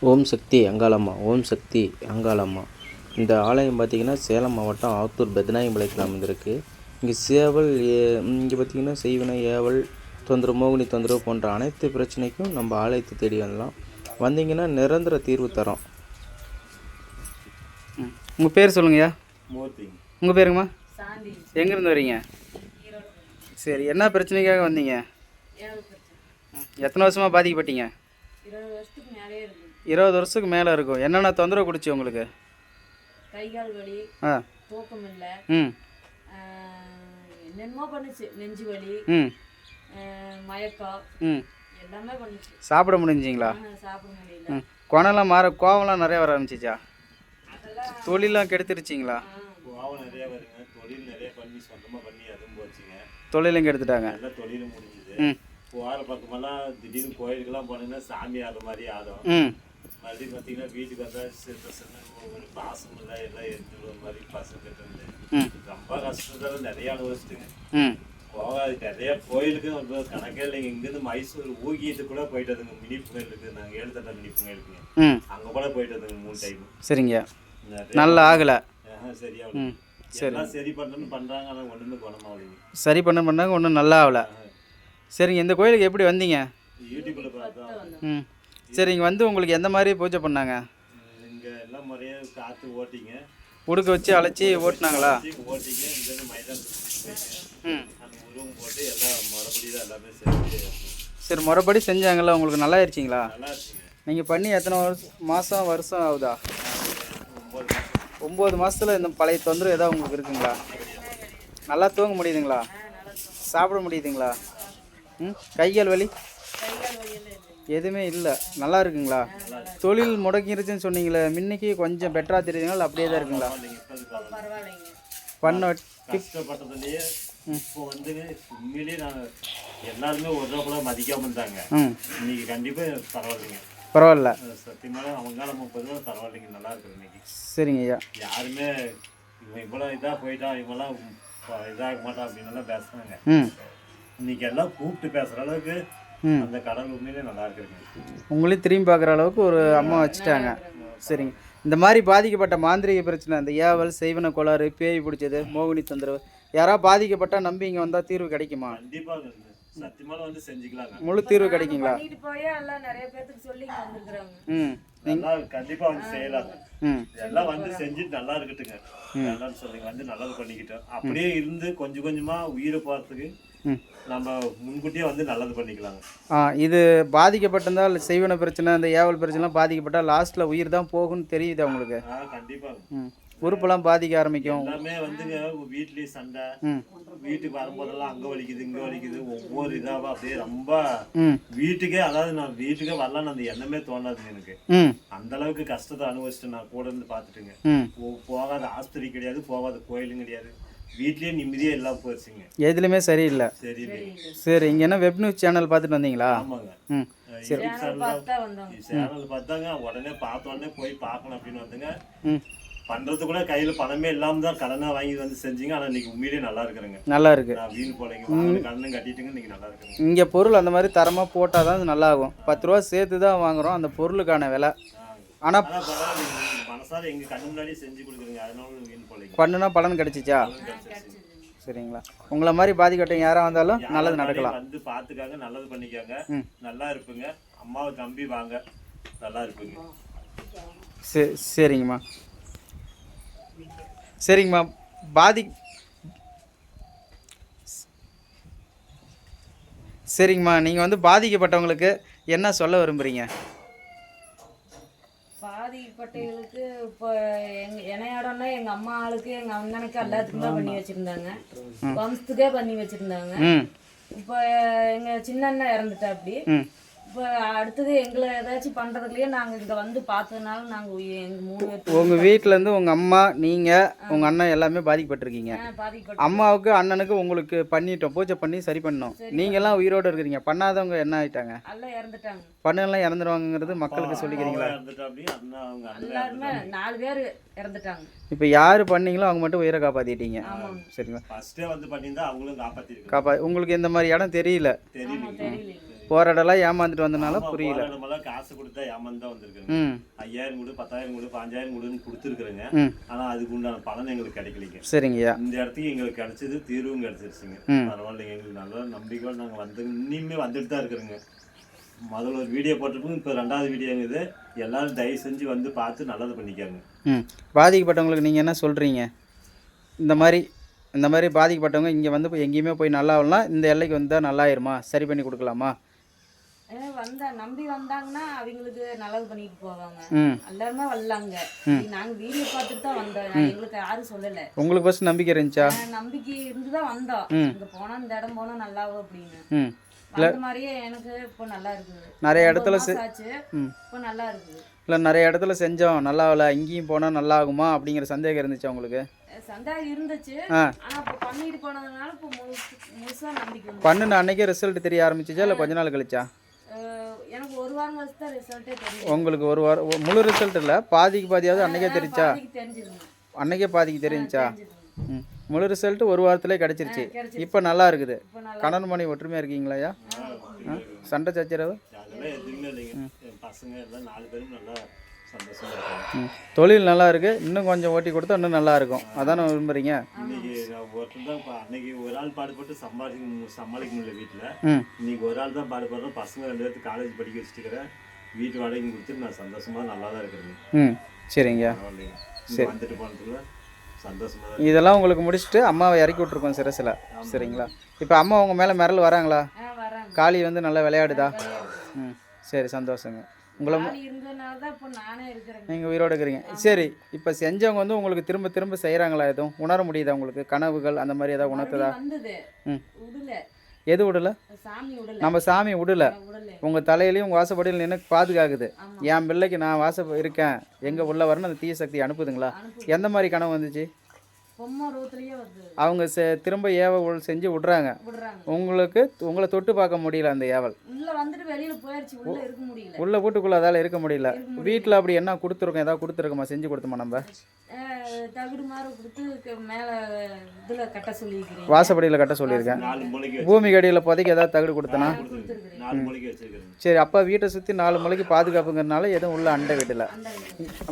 ஓம் சக்தி அங்காளம்மா ஓம் சக்தி அங்காளம்மா. இந்த ஆலயம் பார்த்திங்கன்னா சேலம் மாவட்டம் ஆத்தூர் பெதநாயகம்பாளையத்தில் அமைந்திருக்கு இங்கே சேவல் ஏ- இங்கே பார்த்திங்கன்னா செய்வினை ஏவல் தொந்தரவு மோகினி தொந்தரவு போன்ற அனைத்து பிரச்சனைக்கும் நம்ம ஆலயத்தை தேடி வரலாம். வந்தீங்கன்னா நிரந்தர தீர்வு தரோம். உங்கள் பேர் சொல்லுங்கய்யா. உங்கள் பேருங்கம்மா. சாந்தி. எங்கேருந்து வரீங்க? சரி என்ன பிரச்சனைக்காக வந்தீங்க? எத்தனை வருஷமாக பாதிக்கப்பட்டீங்க? இருபது வருஷத்துக்கு மேலே இருக்கு இருபது வருஷத்துக்கு மேலே இருக்கும். என்னென்ன தொந்தரவு கொடுச்சு உங்களுக்கு? கை கால் வலி ஆ. தூக்கம் இல்லை. ம். என்னென்னமோ பண்ணுச்சு. நெஞ்சு வலி ம். மயக்கம். ம். எல்லாமே பண்ணுச்சு. சாப்பிட முடிஞ்சிங்களா? சாப்பிட முடியல. ம். குணம்லாம் மாற கோவம்லாம் நிறைய வர ஆரம்பிச்சிச்சா? தொழிலாம் கெடுத்துருச்சிங்களா? கோவம் நிறைய வருங்க. தொழில் நிறைய பண்ணி சொந்தமாக பண்ணி அதுவும் போச்சுங்க. தொழிலும் கெடுத்துட்டாங்க. தொழிலும் முடிஞ்சுது. ம். போகிற பக்கமெல்லாம் திடீர்னு கோயிலுக்கெல்லாம் போனீங்கன்னா சாமி ஆடுற மாதிரி ஆடும். மறுபடியும் பார்த்தீங்கன்னா வீட்டுக்கு வந்தால் சின்ன சின்ன ஒரு பாசம் இல்லை எல்லாம் வர மாதிரி பசங்க கிட்ட இருந்து. ம். ரொம்ப கஷ்டத்தால நிறைய அனுபவிச்சுட்டுங்க. போகாது நிறைய கோயிலுக்கு ஒரு கணக்கே இல்லைங்க. இங்கேருந்து மைசூர் ஊகிட்டு கூட போயிட்டு வந்துங்க மினி புகையிலுக்கு நாங்கள் ஏழு தட்டை மினி புகையிலுக்குங்க அங்கே கூட போயிட்டு வந்துங்க மூணு டைம் சரிங்க. நல்லா ஆகலை. சரியா சரி. சரி பண்ணணும்னு பண்றாங்க ஆனா ஒண்ணுமே குணமாகலைங்க சரி பண்ண பண்ணாங்க ஒன்றும் நல்லா ஆகலை. சரிங்க இந்த கோயிலுக்கு எப்படி வந்தீங்க? யூடியூப்ல பார்த்தா ம். சரி இங்கே வந்து உங்களுக்கு எந்த மாதிரி பூஜை பண்ணாங்க? இங்க எல்லாம் முறையா காத்து ஓட்டிங்க. உடுக்க வச்சு அழைச்சி ஓட்டினாங்களா? ஓட்டிங்க உருவம் போட்டு எல்லாம் எல்லாமே செஞ்சு சரி முறைப்படி செஞ்சாங்கல்ல உங்களுக்கு நல்லா இருக்குங்க நீங்கள் பண்ணி எத்தனை வருஷம் மாதம் வருஷம் ஆகுதா? ஒம்பது மாதத்தில் இந்த பழைய தொந்தரவு ஏதாவது உங்களுக்கு இருக்குங்களா? நல்லா தூங்க முடியுதுங்களா? சாப்பிட முடியுதுங்களா? ம் கைகால் வலி? எதுவுமே இல்லை. நல்லா இருக்குங்களா? தொழில் முடங்கிருச்சுன்னு சொன்னீங்களே முன்னைக்கு கொஞ்சம் பெட்டராக தெரியுதுங்களா அப்படியே தான் இருக்குங்களா? பண்ண கஷ்டப்பட்டதுலயே இப்போ வந்து உண்மையிலேயே நான் எல்லாருமே ஒரு ரூபா கூட மதிக்காம இருந்தாங்க. இன்னைக்கு கண்டிப்பா பரவாயில்லைங்க. பரவாயில்ல. சத்தியமான அவங்க முப்பது ரூபா பரவாயில்லைங்க நல்லா இருக்குது இன்னைக்கு. சரிங்க ஐயா. யாருமே இவன் இவ்வளோ இதாக போயிட்டான் இவங்கெல்லாம் ப- இதாக மாட்டான் அப்படின்னு எல்லாம் பேசுனாங்க இன்னைக்கு எல்லாம் கூப்பிட்டு பேசுற அளவுக்கு அந்த கடல் உண்மையிலே நல்லா இருக்குதுங்க உங்களையும் திரும்பி பார்க்குற அளவுக்கு ஒரு அம்மா வச்சுட்டாங்க. சரிங்க. இந்த மாதிரி பாதிக்கப்பட்ட மாந்திரிக பிரச்சனை அந்த ஏவல் செய்வன கோளாறு பேய் பிடிச்சது மோகினி தொந்தரவு யாராவது பாதிக்கப்பட்டால் நம்பி இங்கே வந்தால் தீர்வு கிடைக்குமா? கண்டிப்பாக சத்தியமான வந்து செஞ்சுக்கலாங்க. முழு தீர்வு கிடைக்குங்களா? ம். நல்லா கண்டிப்பா வந்து செய்யலாம். ம். எல்லாம் வந்து செஞ்சுட்டு நல்லா இருக்கட்டுங்க. நல்லான்னு சொல்லுங்க வந்து நல்லது பண்ணிக்கிட்டோம். அப்படியே இருந்து கொஞ்சம் கொஞ்சமா உயிரை போறதுக்கு நம்ம முன்கூட்டியே வந்து நல்லது பண்ணிக்கலாங்க. ஆ இது பாதிக்கப்பட்டிருந்தால் செய்வன பிரச்சனை அந்த ஏவல் பிரச்சனைலாம் பாதிக்கப்பட்டால் லாஸ்ட்டில் உயிர் தான் போகும்னு தெரியுது கண்டிப்பாங்க ம். உறுப்பெல்லாம் பாதிக்க ஆரம்பிக்கும். எல்லாமே வந்துங்க வீட்லயே சண்டை. வீட்டுக்கு வரும்போதெல்லாம் அங்க வலிக்குது இங்க வலிக்குது ஒவ்வொரு இதாவா அப்படியே ரொம்ப வீட்டுக்கே அதாவது நான் வீட்டுக்கே வரலான்னு அந்த எண்ணமே தோணாதுங்க எனக்கு. அந்த அளவுக்கு கஷ்டத்தை அனுபவிச்சுட்டு நான் கூட இருந்து பார்த்துட்டுங்க. போகாத ஆஸ்பத்திரி கிடையாது போகாத கோயிலும் கிடையாது. வீட்லயே நிம்மதியே இல்லாம போச்சுங்க. எதுலையுமே சரியில்லை. சரி சரி இங்கே என்ன வெப் நியூஸ் சேனல் பார்த்துட்டு வந்தீங்களா? ஆமாங்க. ம் சரி. சேனல் பார்த்தாங்க உடனே பார்த்த உடனே போய் பார்க்கணும் அப்படின்னு வந்துங்க. ம். பண்றது கூட கையில பணமே இல்லாம தான் கடனா வாங்கி வந்து செஞ்சீங்க. ஆனா இன்னைக்கு உண்மையிலேயே நல்லா இருக்கிறேங்க. நல்லா இருக்கு. நான் வீண் போலைங்க. கடனும் கட்டிட்டுங்க இன்னைக்கு நல்லா இருக்குங்க இங்கே பொருள் அந்த மாதிரி தரமாக போட்டால் தான் அது நல்லா ஆகும் பத்து ரூபா சேர்த்து தான் வாங்குறோம் அந்த பொருளுக்கான விலை. ஆனால் ஆனா நீங்க மனசார எங்க கண்ணு முன்னாடி செஞ்சு கொடுக்குறீங்க. அதனால பண்ணுனா பலன் கிடைச்சிச்சா? சரிங்களா. உங்களை மாதிரி பாதிக்கட்டும் யாராக வந்தாலும் நல்லது நடக்கலாம். வந்து பாத்துக்காங்க நல்லது பண்ணிக்காங்க. நல்லா இருப்புங்க. அம்மாவை நம்பி வாங்க. நல்லா இருப்புங்க. சரி சரிங்கம்மா. சரிங்கம்மா. பாதி சரிங்கம்மா. நீங்கள் வந்து பாதிக்கப்பட்டவங்களுக்கு என்ன சொல்ல விரும்புகிறீங்க பாதிக்கப்பட்டவங்களுக்கு இப்போ எங்க இணையாடம்னா எங்க அம்மா ஆளுக்கு எங்க அண்ணனுக்கு எல்லாத்துக்கும் தான் பண்ணி வச்சிருந்தாங்க. வம்சத்துக்கே பண்ணி வச்சிருந்தாங்க. இப்போ எங்க சின்ன அண்ணன் இறந்துட்டா அப்படி இப்போ அடுத்தது எங்களை ஏதாச்சும் பண்றதுலயே நாங்க இங்க வந்து பார்த்ததுனால நாங்க உயி- எங்க மூணு உங்கள் வீட்டிலேருந்து உங்கள் அம்மா நீங்கள் உங்கள் அண்ணன் எல்லாமே பாதிக்கப்பட்டிருக்கீங்க. பாதிக்கப்பட்ட அம்மாவுக்கு அண்ணனுக்கு உங்களுக்கு பண்ணிட்டோம். பூஜை பண்ணி சரி பண்ணோம். நீங்கள்லாம் உயிரோடு இருக்கிறீங்க. பண்ணாதவங்க என்ன ஆயிட்டாங்க? எல்லாம் இறந்துட்டாங்க. பண்ணலாம் இறந்துருவாங்கிறது மக்களுக்கு சொல்லிக்கிறீங்களா? எல்லாருமே நாலு பேர் இறந்துட்டாங்க. இப்போ யார் பண்ணீங்களோ அவங்க மட்டும் உயிரை காப்பாற்றிட்டீங்க சரிங்களா? ஃபர்ஸ்டே வந்து பண்ணியிருந்தா அவங்களும் காப்பாத்திருக்காங்க. காப்பா உங்களுக்கு இந்த மாதிரி இடம் தெரியல. தெரியல போகிற இடம்லாம் ஏமாந்துட்டு வந்தனால புரியல. இடமெல்லாம் காசு கொடுத்தா ஏமாந்து தான் வந்திருக்குங்க ஐயாயிரம் கொடு பத்தாயிரம் கொடு பாஞ்சாயிரம் கொடுன்னு கொடுத்துருக்குறேங்க. ம். ஆனா அதுக்கு உண்டான பலன் எங்களுக்கு கிடைக்கலைங்க. சரிங்கய்யா. இந்த இடத்துக்கு எங்களுக்கு கிடைச்சது தீர்வும் கிடைச்சிருச்சுங்க. பரவாயில்லைங்க எங்களுக்கு நல்ல நம்பிக்கையோட நாங்க வந்து இனிமே வந்துட்டு தான் இருக்கிறோங்க. முதல்ல ஒரு வீடியோ போட்டிருப்போம் இப்போ ரெண்டாவது வீடியோங்குது எல்லாரும் தயவு செஞ்சு வந்து பார்த்து நல்லது பண்ணிக்காங்க. ம். பாதிக்கப்பட்டவங்களுக்கு நீங்கள் என்ன சொல்கிறீங்க இந்த மாதிரி இந்த மாதிரி பாதிக்கப்பட்டவங்க இங்கே வந்து போய் எங்கேயுமே போய் நல்லா ஆகலாம் இந்த எல்லைக்கு வந்தால் நல்லாயிருமா? சரி பண்ணி கொடுக்கலாமா? வந்தா நம்பி வந்தாங்கன்னா அவங்களுக்கு நல்லது பண்ணிட்டு போவாங்க. ம். எல்லாருமே வரலாங்க நாங்க வீடியோ பார்த்துட்டு தான் வந்தோம். எங்களுக்கு யாரும் சொல்லல. உங்களுக்கு ஃபஸ்ட் நம்பிக்கை இருந்துச்சா? நம்பிக்கை இருந்து தான் வந்தோம். இங்க போனா இந்த இடம் போனா நல்லாவும் அப்படின்னு. ம். அந்த மாதிரியே எனக்கு இப்போ நல்லா இருக்குது. நிறைய இடத்துல இப்போ நல்லா இருக்குது. இல்லை நிறைய இடத்துல செஞ்சோம். நல்லா ஆகல இங்கேயும் போனால் நல்லா ஆகுமா அப்படிங்கிற சந்தேகம் இருந்துச்சா உங்களுக்கு? சந்தேகம் இருந்துச்சு. பண்ணிட்டு போனதுனால இப்போ முழுசு முழுசா நம்பிக்கை பண்ணுன அன்னைக்கே ரிசல்ட் தெரிய ஆரம்பிச்சிச்சா இல்லை கொஞ்ச நாள் கழிச்சா? எனக்கு ஒரு வாரம் கழிச்சு தான் ரிசல்ட்டே தெரியும். உங்களுக்கு ஒரு வாரம் முழு ரிசல்ட் இல்லை? பாதிக்கு பாதியாவது அன்னைக்கே தெரிஞ்சா? அன்னைக்கே பாதிக்கு தெரிஞ்சா? ம். முழு ரிசல்ட் ஒரு வாரத்திலே கிடச்சிருச்சு. இப்போ நல்லா இருக்குது. கணவன் மணி ஒற்றுமையாக இருக்கீங்களாயா ஆ. சண்டை சச்சரவு? பசங்க எல்லாம் நாலு பேரும் நல்லா தொழில் நல்லா இருக்கு. இன்னும் கொஞ்சம் ஓட்டி கொடுத்தா இன்னும் நல்லா இருக்கும். அதானே விரும்புறீங்க? அன்னைக்கு ஒரு ஆள் பாடுபட்டு சம்பாதிக்க சமாளிக்க முடியல வீட்டில் ம். இன்னைக்கு ஒரு ஆள் தான் பாடுபடுறோம். பசங்க ரெண்டு பேர்த்து காலேஜ் படிக்க வச்சுட்டுக்கிறேன் வீட்டு வாடகை கொடுத்துட்டு நான் சந்தோஷமா நல்லா தான் இருக்கிறேங்க ம். சரிங்க. இங்க வந்துட்டு போனதுல சந்தோஷமா தான் இதெல்லாம் உங்களுக்கு முடிச்சுட்டு அம்மாவை இறக்கி விட்ருக்கோம் சிரசில். சரிங்களா? இப்போ அம்மா உங்கள் மேலே மிரல் வராங்களா? காளி வந்து நல்லா விளையாடுதா. ம். சரி சந்தோஷங்க. உங்களை நீங்கள் உயிரோடு இருக்கிறீங்க. சரி இப்போ செஞ்சவங்க வந்து உங்களுக்கு திரும்ப திரும்ப செய்கிறாங்களா எதுவும்? உணர முடியுதா உங்களுக்கு? கனவுகள் அந்த மாதிரி ஏதாவது உணர்த்துதா? ம். எது விடல நம்ம சாமி விடல உங்கள் தலையிலையும் உங்கள் வாசப்படியில் நின்று பாதுகாக்குது. என் பிள்ளைக்கு நான் வாச இருக்கேன். எங்கே உள்ள வரணும் அந்த தீய சக்தி அனுப்புதுங்களா? அனுப்பு எந்த மாதிரி கனவு வந்துச்சு? அவங்க செ திரும்ப ஏவ உள் செஞ்சு விட்றாங்க. உங்களுக்கு உங்களை தொட்டு பார்க்க முடியல அந்த ஏவல். உள்ள வந்துட்டு வெளியில போயிடுச்சு உள்ள இருக்க முடியல. உள்ள வீட்டுக்குள்ளே அதால் இருக்க முடியல. வீட்டில் அப்படி என்ன கொடுத்துருக்கோம்? ஏதாவது கொடுத்துருக்கோமா? செஞ்சு கொடுத்தோமா நம்ம? அஹ் தகுடு மாதிரி கொடுத்து க- மேல இதுல கட்ட சொல்லியிருக்கிறீங்க வாசப்படியில் கட்ட சொல்லியிருக்கேன். பூமி கடியில் புதைக்க ஏதாவது தகடு கொடுத்தனா? சரி அப்பா வீட்டை சுற்றி நாலு மலைக்கு பாதுகாப்புங்கிறனால எதுவும் உள்ள அண்டை விடல.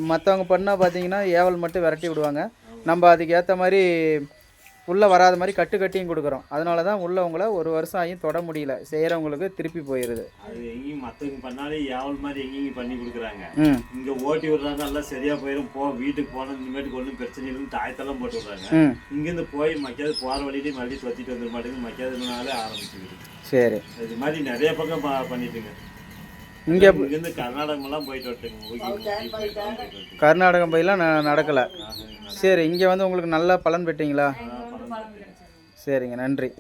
மற்றவங்க பண்ணால் பார்த்தீங்கன்னா ஏவல் மட்டும் விரட்டி விடுவாங்க. நம்ம அதுக்கு ஏற்ற மாதிரி உள்ளே வராத மாதிரி கட்டு கட்டியும் கொடுக்குறோம். அதனால தான் உள்ளவங்கள ஒரு வருஷம் ஆகியும் தொட முடியல. செய்கிறவங்களுக்கு திருப்பி போயிடுது அது எங்கேயும் மற்றவங்க பண்ணாலே ஏவல் மாதிரி எங்கேயும் பண்ணி கொடுக்குறாங்க. இங்க ஓட்டி விடுறாங்க எல்லாம் சரியா போயிடும் போ வீட்டுக்கு போன இனிமேட்டுக்கு ஒன்றும் பிரச்சனை இல்லைன்னு தாயத்தெல்லாம் போட்டு விடுறாங்க. இங்கேருந்து போய் மக்கியாவது போகிற வழியிலே மறுபடியும் தொத்திட்டு வந்துட மாட்டேங்குது. மக்கியாதுனாலே ஆரம்பிச்சுக்கிது. சரி. இது மாதிரி நிறைய பக்கம் பண்ணிட்டுங்க. இங்கே. கர்நாடகம் போயெல்லாம் ந நடக்கலை. சரி இங்கே வந்து உங்களுக்கு நல்ல பலன் பெற்றீங்களா? சரிங்க நன்றி.